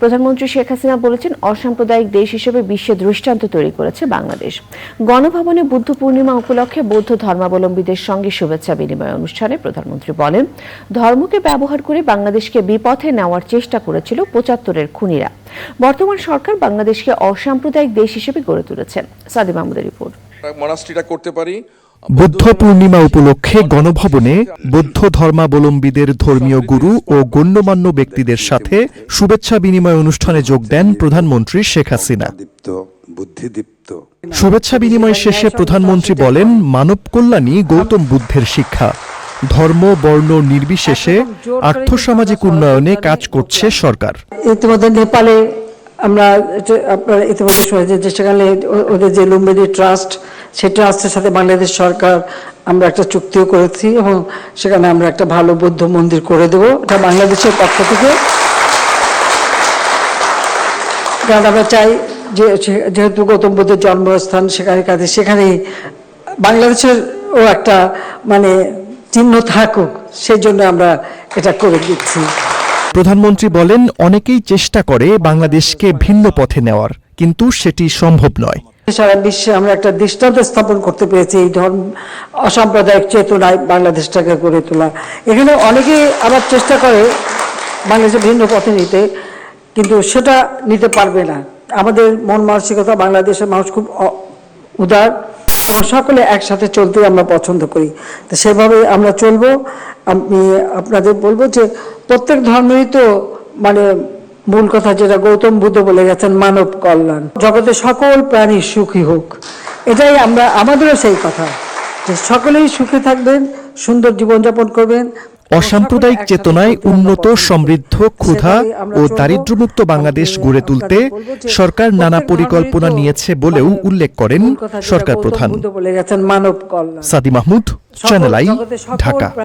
প্রধানমন্ত্রী শেখ হাসিনা বলেছেন, অসাম্প্রদায়িক দেশ হিসেবে বিশ্বে দৃষ্টান্ত তৈরি করেছে বাংলাদেশ। গণভবনে বুদ্ধ পূর্ণিমা উপলক্ষে বৌদ্ধ ধর্মাবলম্বীদের সঙ্গে শুভেচ্ছা বিনিময় অনুষ্ঠানে প্রধানমন্ত্রী বলেন, ধর্মকে ব্যবহার করে বাংলাদেশকে বিপথে নেওয়ার চেষ্টা করেছিল পঁচাত্তরের খুনিরা। বর্তমান সরকার বাংলাদেশকে অসাম্প্রদায়িক দেশ হিসেবে গড়ে তুলেছেন সাদি মাহমুদের রিপোর্ট। করতে পারি বুদ্ধ পূর্ণিমা উপলক্ষে গণভবনে বৌদ্ধ ধর্মাবলম্বীদের ধর্মীয় গুরু ও গণ্যমান্য ব্যক্তিদের সাথে শুভেচ্ছা বিনিময় অনুষ্ঠানে যোগ দেন প্রধানমন্ত্রী শেখ হাসিনা। শুভেচ্ছা বিনিময় শেষে প্রধানমন্ত্রী বলেন, মানব কল্যাণই গৌতম বুদ্ধের শিক্ষা। ধর্ম, বর্ণ নির্বিশেষে আর্থসামাজিক উন্নয়নে কাজ করছে সরকার। ইতিমধ্যে নেপালে আমরা আপনারা ইতিমধ্যে যে সেখানে ওদের যে লুম্বিনী ট্রাস্ট সেই ট্রাস্টের সাথে বাংলাদেশ সরকার আমরা একটা চুক্তিও করেছি এবং সেখানে আমরা একটা ভালো বৌদ্ধ মন্দির করে দেব। এটা বাংলাদেশের পক্ষ থেকে। আমরা চাই যে যেহেতু গৌতম বুদ্ধের জন্মস্থান সেখানে কাজে, সেখানেই বাংলাদেশের ও একটা মানে চিহ্ন থাকুক সেই জন্য আমরা এটা করে দিচ্ছি। প্রধানমন্ত্রী বলেন, অনেকেই চেষ্টা করে বাংলাদেশকে ভিন্ন পথে নেওয়ার, কিন্তু সেটি সম্ভব নয়। সারা বিশ্বে আমরা একটা দৃষ্টান্ত স্থাপন করতে পেরেছি, এই ধর্ম, অসাম্প্রদায়িক চেতনায় বাংলাদেশটাকে গড়ে তোলা। এখানে অনেকেই আবার চেষ্টা করে বাংলাদেশে ভিন্ন পথে নিতে, কিন্তু সেটা নিতে পারবে না। আমাদের মন মানসিকতা, বাংলাদেশের মানুষ খুব উদার। এবং সকলে একসাথে চলতে আমরা পছন্দ করি। তো সেভাবে আমরা চলবো। আমি আপনাদের বলব যে প্রত্যেক ধর্মেরই তো মানে মূল কথা যেটা গৌতম বুদ্ধ বলে গেছেন মানব কল্যাণ। জগতে সকল প্রাণী সুখী হোক। এটাই আমরা আমাদেরও সেই কথা যে সকলেই সুখে থাকবেন সুন্দর জীবনযাপন করবেন। অসাম্প্রদায়িক চেতনায় উন্নত সমৃদ্ধ ক্ষুধা ও দারিদ্র্যমুক্ত বাংলাদেশ গড়ে তুলতে সরকার নানা পরিকল্পনা নিয়েছে বলেও উল্লেখ করেন সরকার প্রধান। Sadi Mahmud Channel i Dhaka.